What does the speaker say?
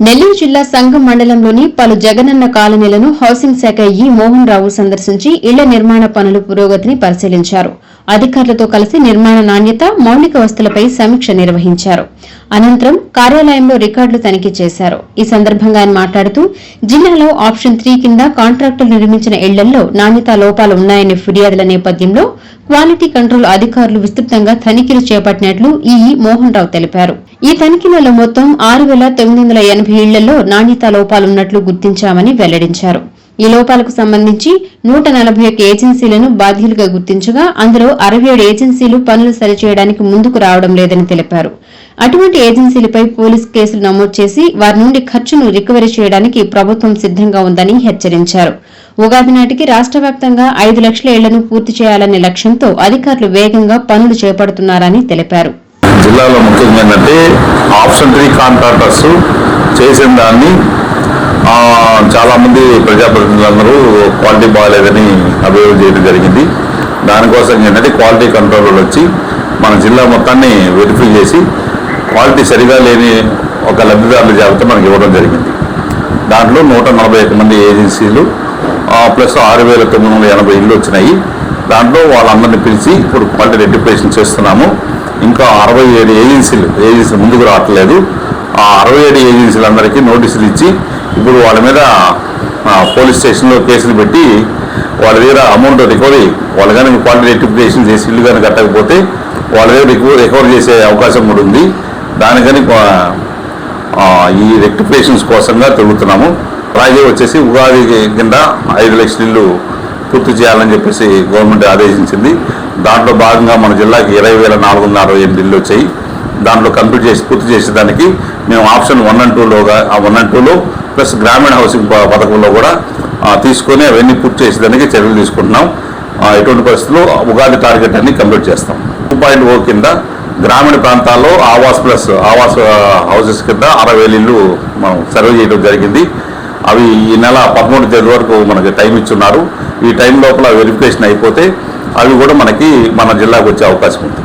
నెల్లూరు జిల్లా సంఘం మండలంలోని పలు జగనన్న కాలనీలను హౌసింగ్ శాఖ ఈ మోహన్ రావు సందర్శించి ఇళ్ళ నిర్మాణ పనుల పురోగతిని పరిశీలించారు. అధికారులతో కలిసి నిర్మాణ నాణ్యత మౌలిక వస్తువులపై సమీక్ష నిర్వహించారు. అనంతరం కార్యాలయంలో రికార్డులు తనిఖీ చేశారు. ఈ సందర్భంగా ఆయన మాట్లాడుతూ జిల్లాలో ఆప్షన్ త్రీ కింద కాంట్రాక్టులు నిర్మించిన ఇళ్ళలో నాణ్యతా లోపాలు ఉన్నాయనే ఫిర్యాదుల నేపథ్యంలో క్వాలిటీ కంట్రోల్ అధికారులు విస్తృతంగా తనిఖీలు చేపట్టినట్లు ఈఈ మోహన్ రావు తెలిపారు. ఈ తనిఖీలలో మొత్తం ఆరు వేల తొమ్మిది వందల ఎనభై ఇళ్ళలో నాణ్యతా లోపాలున్నట్లు గుర్తించామని వెల్లడించారు. ఈ లోపాలకు సంబంధించి నూట నలభై ఒక్క ఏజెన్సీలను బాధ్యులుగా గుర్తించగా అందులో అరవై ఏడు ఏజెన్సీలు పనులు సరిచేయడానికి ముందుకు రావడం లేదని తెలిపారు. అటువంటి ఏజెన్సీలపై పోలీస్ కేసులు నమోదు చేసి వారి నుండి ఖర్చును రికవరీ చేయడానికి ప్రభుత్వం సిద్దంగా ఉందని హెచ్చరించారు. ఉగాది నాటికి రాష్ట్ర వ్యాప్తంగా ఐదు లక్షల ఇళ్ళను పూర్తి చేయాలనే లక్ష్యంతో అధికారులు వేగంగా పనులు చేపడుతున్నారని తెలిపారు. జిల్లాలో ముఖ్యంగా ఆప్షన్ త్రీ కాంట్రాక్టర్స్ చేసిన దాన్ని చాలామంది ప్రజాప్రతినిధులందరూ క్వాలిటీ బాగాలేదని అభివృద్ధి చేయడం జరిగింది. దానికోసం ఏంటంటే క్వాలిటీ కంట్రోల్ వచ్చి మన జిల్లా మొత్తాన్ని వెరిఫై చేసి క్వాలిటీ సరిగా లేని ఒక లబ్ధిదారుల జాబితా మనకి ఇవ్వడం జరిగింది. దాంట్లో నూట నలభై ఒక్క మంది ఏజెన్సీలు ప్లస్ ఆరు వేల తొమ్మిది వందల ఎనభై ఇళ్ళు వచ్చినాయి. దాంట్లో వాళ్ళందరినీ పిలిచి ఇప్పుడు క్వాలిటీ రెడ్యుపేషన్ చేస్తున్నాము. ఇంకా అరవై ఏడు ఏజెన్సీలు ఏజెన్సీ ముందుకు రావట్లేదు. అరవై ఏడు ఏజెన్సీలందరికీ నోటీసులు ఇచ్చి ఇప్పుడు వాళ్ళ మీద పోలీస్ స్టేషన్లో కేసులు పెట్టి వాళ్ళ దగ్గర అమౌంట్ రికవరీ వాళ్ళు కానీ క్వాలిటీ రెడ్యుప్లేషన్ చేసి ఇల్లు కానీ కట్టకపోతే వాళ్ళ దగ్గర రికవర్ చేసే అవకాశం కూడా ఉంది. దానికని ఈ రెక్టిఫికేషన్స్ కోసంగా తిరుగుతున్నాము అలాగే వచ్చేసి ఉగాది కింద ఐదు లక్షల ఇల్లు పూర్తి చేయాలని చెప్పేసి గవర్నమెంట్ ఆదేశించింది. దాంట్లో భాగంగా మన జిల్లాకి ఇరవై వేల నాలుగు వందల అరవై ఎనిమిది ఇల్లు వచ్చాయి. దాంట్లో కంప్లీట్ చేసి పూర్తి చేసేదానికి మేము ఆప్షన్ వన్ అండ్ టూలోగా వన్ అండ్ టూలో ప్లస్ గ్రామీణ హౌసింగ్ పథకంలో కూడా తీసుకొని అవన్నీ పూర్తి చేసేదానికి చర్యలు తీసుకుంటున్నాం. ఎటువంటి పరిస్థితుల్లో ఉగాది టార్గెట్ అన్ని కంప్లీట్ చేస్తాం. టూ పాయింట్ ఓ కింద గ్రామీణ ప్రాంతాల్లో ఆవాస్ ప్లస్ ఆవాస్ హౌసెస్ కింద అరవై వేలు ఇల్లు మనం సర్వే చేయడం జరిగింది. అవి ఈ నెల పదమూడు తేదీ వరకు మనకి టైం ఇచ్చున్నారు. ఈ టైం లోపల వెరిఫికేషన్ అయిపోతే అవి కూడా మనకి మన జిల్లాకు వచ్చే అవకాశం ఉంది.